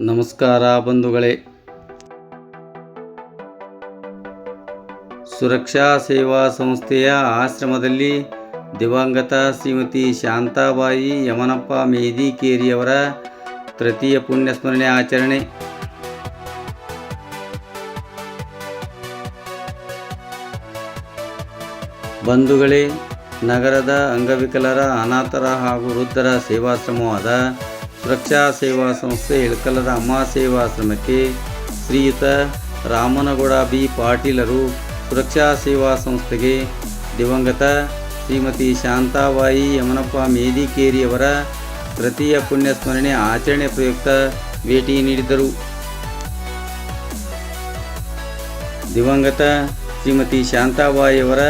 ನಮಸ್ಕಾರ ಬಂಧುಗಳೇ. ಸುರಕ್ಷಾ ಸೇವಾ ಸಂಸ್ಥೆಯ ಆಶ್ರಮದಲ್ಲಿ ದಿವಂಗತ ಶ್ರೀಮತಿ ಶಾಂತಾಬಾಯಿ ಯಮನಪ್ಪ ಮೇದಿಕೇರಿಯವರ ತೃತೀಯ ಪುಣ್ಯಸ್ಮರಣೆ ಆಚರಣೆ. ಬಂಧುಗಳೇ, ನಗರದ ಅಂಗವಿಕಲರ ಅನಾಥರ ಹಾಗೂ ವೃದ್ಧರ ಸೇವಾಶ್ರಮವಾದ ಸುರಕ್ಷಾ ಸೇವಾ ಸಂಸ್ಥೆ ಇಳಕಲದ ಅಮ್ಮ ಸೇವಾಶ್ರಮಕ್ಕೆ ಶ್ರೀಯುತ ರಾಮನಗೌಡ ಬಿ ಪಾಟೀಲರು ಸುರಕ್ಷಾ ಸೇವಾ ಸಂಸ್ಥೆಗೆ ದಿವಂಗತ ಶ್ರೀಮತಿ ಶಾಂತಾಬಾಯಿ ಯಮನಪ್ಪ ಮೇದಿಕೇರಿಯವರ ತೃತೀಯ ಪುಣ್ಯಸ್ಮರಣೆ ಆಚರಣೆ ಪ್ರಯುಕ್ತ ಭೇಟಿ ನೀಡಿದರು. ದಿವಂಗತ ಶ್ರೀಮತಿ ಶಾಂತಾಬಾಯಿಯವರ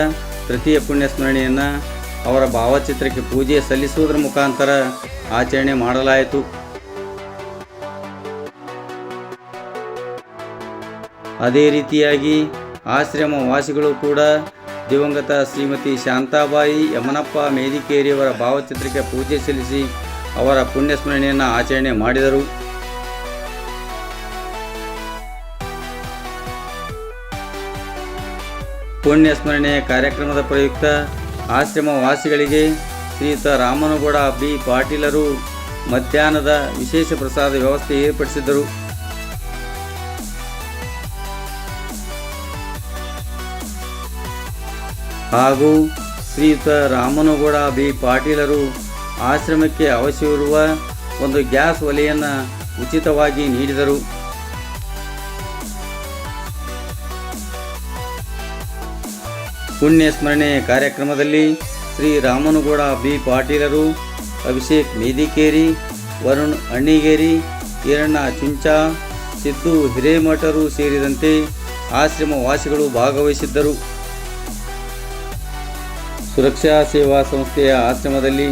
ತೃತೀಯ ಪುಣ್ಯಸ್ಮರಣೆಯನ್ನು ಅವರ ಭಾವಚಿತ್ರಕ್ಕೆ ಪೂಜೆ ಸಲ್ಲಿಸುವುದರ ಮುಖಾಂತರ ಆಚರಣೆ ಮಾಡಲಾಯಿತು. ಅದೇ ರೀತಿಯಾಗಿ ಆಶ್ರಮ ವಾಸಿಗಳು ಕೂಡ ದಿವಂಗತ ಶ್ರೀಮತಿ ಶಾಂತಾಬಾಯಿ ಯಮನಪ್ಪ ಮೇದಿಕೇರಿಯವರ ಭಾವಚಿತ್ರಕ್ಕೆ ಪೂಜೆ ಸಲ್ಲಿಸಿ ಅವರ ಪುಣ್ಯಸ್ಮರಣೆಯನ್ನು ಆಚರಣೆ ಮಾಡಿದರು. ಪುಣ್ಯಸ್ಮರಣೆಯ ಕಾರ್ಯಕ್ರಮದ ಪ್ರಯುಕ್ತ ಆಶ್ರಮ ವಾಸಿಗಳಿಗೆ ಶ್ರೀಯುತ ರಾಮನಗೌಡ ಬಿ. ಪಾಟೀಲರು ಮಧ್ಯಾಹ್ನದ ವಿಶೇಷ ಪ್ರಸಾದ ವ್ಯವಸ್ಥೆ ಏರ್ಪಡಿಸಿದ್ದರು. ಹಾಗೂ ಶ್ರೀಯುತ ರಾಮನಗೌಡ ಬಿ. ಪಾಟೀಲರು ಆಶ್ರಮಕ್ಕೆ ಅವಶ್ಯವಿರುವ ಒಂದು ಗ್ಯಾಸ್ ಒಲೆಯನ್ನು ಉಚಿತವಾಗಿ ನೀಡಿದರು. ಪುಣ್ಯ ಸ್ಮರಣೆ ಕಾರ್ಯಕ್ರಮದಲ್ಲಿ ಶ್ರೀ ರಾಮನಗೌಡ ಬಿ ಪಾಟೀಲರು, ಅಭಿಷೇಕ್ ಮೇದಿಕೇರಿ, ವರುಣ್ ಅಣ್ಣಿಗೇರಿ, ಈರಣ್ಣ ಚುಂಚಾ, ಸಿದ್ದು ಹಿರೇಮಠರು ಸೇರಿದಂತೆ ಆಶ್ರಮ ವಾಸಿಗಳು ಭಾಗವಹಿಸಿದ್ದರು. ಸುರಕ್ಷಾ ಸೇವಾ ಸಂಸ್ಥೆಯ ಆಶ್ರಮದಲ್ಲಿ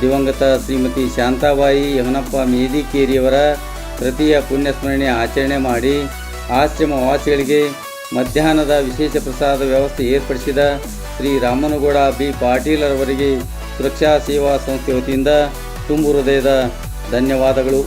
ದಿವಂಗತ ಶ್ರೀಮತಿ ಶಾಂತಾಬಾಯಿ ಯಮನಪ್ಪ ಮೇದಿಕೇರಿಯವರ ತೃತೀಯ ಪುಣ್ಯಸ್ಮರಣೆ ಆಚರಣೆ ಮಾಡಿ ಆಶ್ರಮ ವಾಸಿಗಳಿಗೆ ಮಧ್ಯಾಹ್ನದ ವಿಶೇಷ ಪ್ರಸಾದ ವ್ಯವಸ್ಥೆ ಏರ್ಪಡಿಸಿದ ಶ್ರೀ ರಾಮನಗೌಡ ಬಿ ಪಾಟೀಲರವರಿಗೆ ಸುರಕ್ಷಾ ಸೇವಾ ಸಂಸ್ಥೆ ವತಿಯಿಂದ ತುಂಬು ಹೃದಯದ ಧನ್ಯವಾದಗಳು.